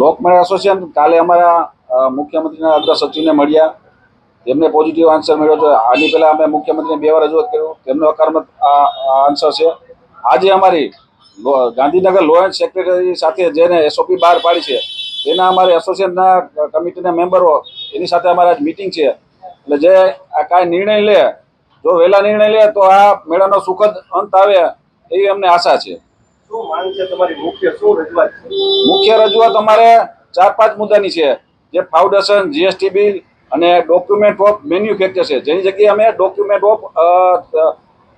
લોકમેળ association કાલે અમારા મુખ્યમંત્રીના અગ્ર સચિવને મળ્યા. તેમને પોઝિટિવ આન્સર મળ્યો છે. આની પહેલાં અમે મુખ્યમંત્રીને બે વાર રજૂઆત કર્યો. તેમનો હકારાત્મક આન્સર છે. આજે અમારી ગાંધીનગર લો એન્ડ સેક્રેટરી સાથે જેને એસઓપી બહાર પાડી છે, તેના અમારે એસોસિએશનના કમિટીના મેમ્બરો એની સાથે અમારા મિટિંગ છે. એટલે જે આ કાંઈ નિર્ણય લે, જો વહેલા નિર્ણય લે, તો આ મેળાનો સુખદ અંત આવે એવી અમને આશા છે. મુખ્ય? રજૂઆત છે? અમારે ચાર પાંચ મુદ્દાની છે. જે ફાઉન્ડેશન, જીએસટી બિલ અને ડોક્યુમેન્ટ ઓફ મેન્યુફેક્ચર છે. જેની જગ્યાએ અમે ડોક્યુમેન્ટ ઓફ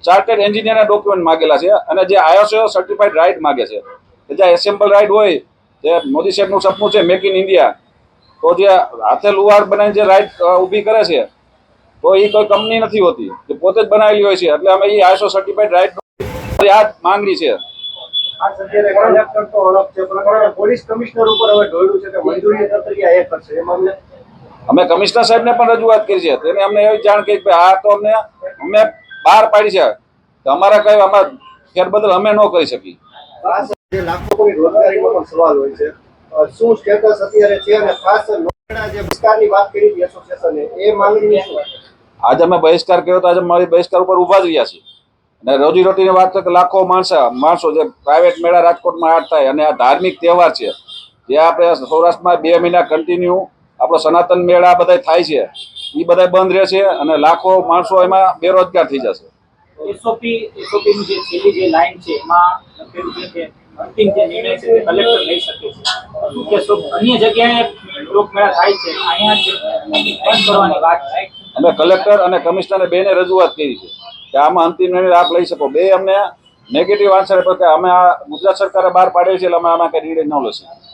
ચાર્ટર્ડ એન્જિનિયરના ડોક્યુમેન્ટ માગેલા છે અને જે આયોસો સર્ટિફાઈડ રાઇટ માગે છે. કે જે એસેમ્બલ રાઇટ હોય, જે મોદી સાહેબનું સપનું છે મેક ઇન ઇન્ડિયા, તો જે હાથે લુહાર બનાવીને જે રાઇટ ઊભી કરે છે, તો એ કોઈ કંપની નથી હોતી. જે પોતે જ બનાવેલી હોય છે. એટલે અમે એ આઈસો સર્ટિફાઈડ રાઇટ આ માંગણી છે. અમે કમિશનર સાહેબને પણ રજૂઆત કરી છે. તેને અમને એવી જાણ કરી કે આ તો અમને અમે બહાર પાડી છે. તો અમારા કઈ આમાં ફેરબદલ અમે ન કરી શકી આ જે લાખોની રોજગારીનો પણ સવાલ હોય છે. શું સ્ટેટસ અત્યારે છે અને ખાસ જે વાત કરી હતી એસોસિએશને એ માંગણી આજે અમે બહિષ્કાર કર્યો તો આજે મારી બહિષ્કાર ઉપર ઊભા જ રહ્યા છીએ. અને રોજી રોટીની વાત છે કે લાખો માણસો માણસો જે પ્રાઇવેટ મેળા રાજકોટમાં આર્ટ થાય અને આ ધાર્મિક તહેવાર છે જે આપણે સૌરાષ્ટ્રમાં બે મહિના કન્ટિન્યુ આપણો સનાતન મેળા બધા થાય છે એ બધા બંધ રહેશે અને લાખો માણસો એમાં બેરોજગાર થઈ જશે. એસઓપી એસઓપી જે છેલ્લી જે લાઈન છે એમાં લખેલું છે કે અંતિમ જે નિર્ણય છે તે કલેક્ટર લઈ શકે છે. શું અન્ય જગ્યાએ લોકમેળા થાય છે અહીંયા બંધ કરવાની વાત છે. અમે કલેક્ટર અને કમિશનરને બેને રજૂઆત કરી છે. કે આમાં અંતિમ નિર્ણય આપ લઈ શકો. બે, અમને નેગેટિવ આન્સર આપ્યો કે અમે આ ગુજરાત સરકારે બહાર પાડ્યો છે એટલે અમે આમાં કઈ નિર્ણય ન લઈશું